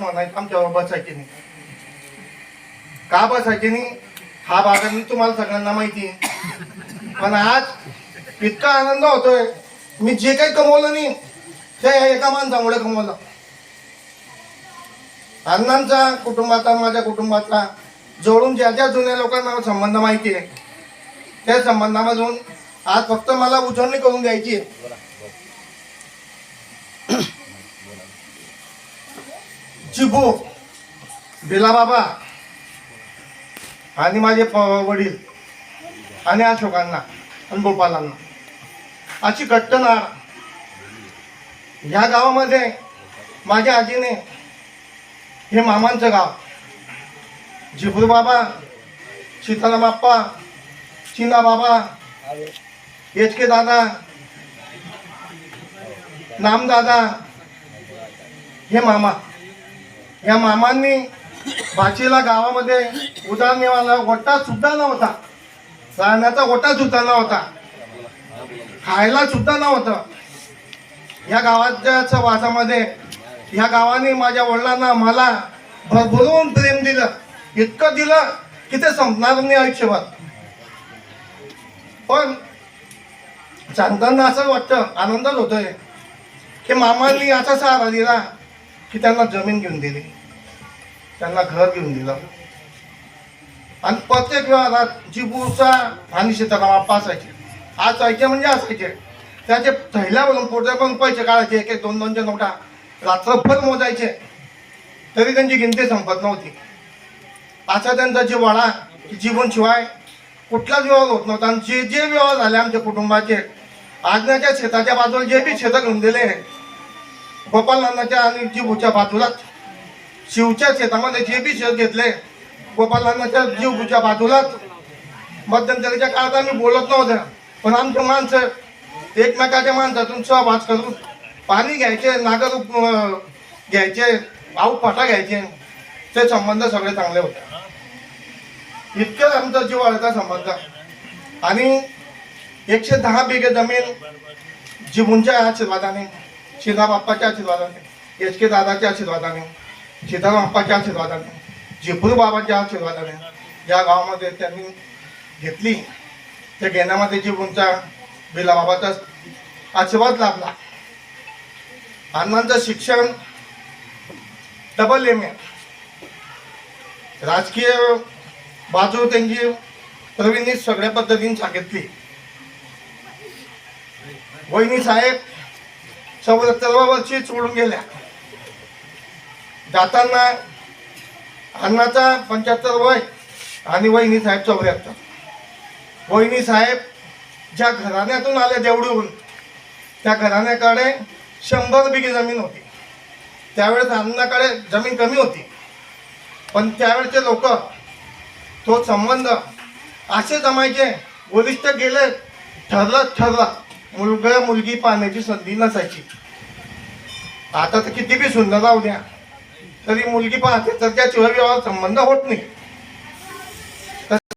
म्हणायचं बसायचे नाही? का बसायचे नाही? हा भागात तुम्हाला सगळ्यांना माहिती आहे. पण आज इतका आनंद होतोय. मी जे काही कमवलं नाही ते एका माणसामुळे कमवलं. अण्णांचा कुटुंबाचा माझ्या कुटुंबाचा जोडून ज्या ज्या जुन्या लोकांना संबंध माहिती आहे त्या संबंधामधून आज फक्त मला उजळणी करून द्यायची आहे. चिबू बिला बाबा आणि माझे प- वडील आणि अशोकांना आणि गोपालांना. अशी घट्टना ह्या गावामध्ये माझ्या आजीने हे मामांचं गाव जिबू बाबा सीताराम बाप्पा चिना बाबा एच के दादा नामदादा हे मामा. या मामांनी भाचीला गावामध्ये उदरनिर्वाहाला गोटा सुद्धा नव्हता राहण्याचा गोटा सुद्धा नव्हता खायला सुद्धा नव्हतं या गावाच्या वासामध्ये ह्या गावाने माझ्या वडिलांना मला भरभरून प्रेम दिलं. इतकं दिलं की ते संपणार नाही आयुष्यभर. पण सांगताना असं वाटतं आनंदच होतोय की मामांनी असा सहारा दिला की त्यांना जमीन घेऊन दिली. त्यांना घर घेऊन दिलं. आणि प्रत्येक व्यवहारात जिबूचा आणि शेताला बाप्पा असायचे म्हणजे असायचे त्याचे थैल्यावरून पोट्या पण पैसे काढायचे एक एक दोन दोनच्या नोटा. रात्रभर मोजायचे. तरी त्यांची गिनती संपत नव्हती. असा त्यांचा जे वाडा जीवन शिवाय कुठलाच व्यवहार होत नव्हता. आणि जे जे व्यवहार झाले आमच्या कुटुंबाचे आजनाच्या शेताच्या बाजूला जे बी शेतं घेऊन दिले गोपालनाच्या आणि जिबूच्या बाजूलाच. शिवच्या शेतामध्ये जे बी शेत घेतले गोपाल जीवच्या बाजूलाच. मध्यंतरीच्या काळात आम्ही बोलत नव्हतं पण आमचे माणसं एकमेकाच्या माणसातून सहभाग करून पाणी घ्यायचे नागर घ्यायचे आऊ पाटा घ्यायचे. ते संबंध सगळे चांगले होते. इतकं आमचा जिव्हाळ्याचा संबंध. आणि एकशे दहा बिघे जमीन जिबूंच्या आशीर्वादाने शिना बाप्पाच्या आशीर्वादाने एच के दादाच्या आशीर्वादाने सीताराम बाप्पाच्या आशीर्वादाने जिपूर बाबाच्या आशीर्वादाने या गावामध्ये त्यांनी घेतली. त्या घेण्यामध्ये जिबूंचा बिला बाबाचा आशीर्वाद लाभला. अण्णांचं शिक्षण डबल एम ए राजकीय बाजू त्यांची प्रवीणनी सगळ्या पद्धतीने सांगितली. वहिनी साहेब सर्व वर्षी सोडून गेल्या. जाताना अण्णाचा पंच्याहत्तर वय आणि वहिनी साहेब चौऱ्याहत्तर. वहिनी साहेब ज्या घराण्यातून आल्या देवडीहून त्या घराण्याकडे शंभर बिघे जमीन होती. त्यावेळेस अण्णाकडे जमीन कमी होती. पण त्यावेळचे लोक तो संबंध असे जमायचे वरिष्ठ गेले ठरलं ठरलं. मुलगा मुलगी पाहण्याची संधी नसायची. आता तर किती बी सुंदर राहू द्या. तरी मुलगी पाहते तर त्याशिवाय व्यवहार संबंध होत नाही.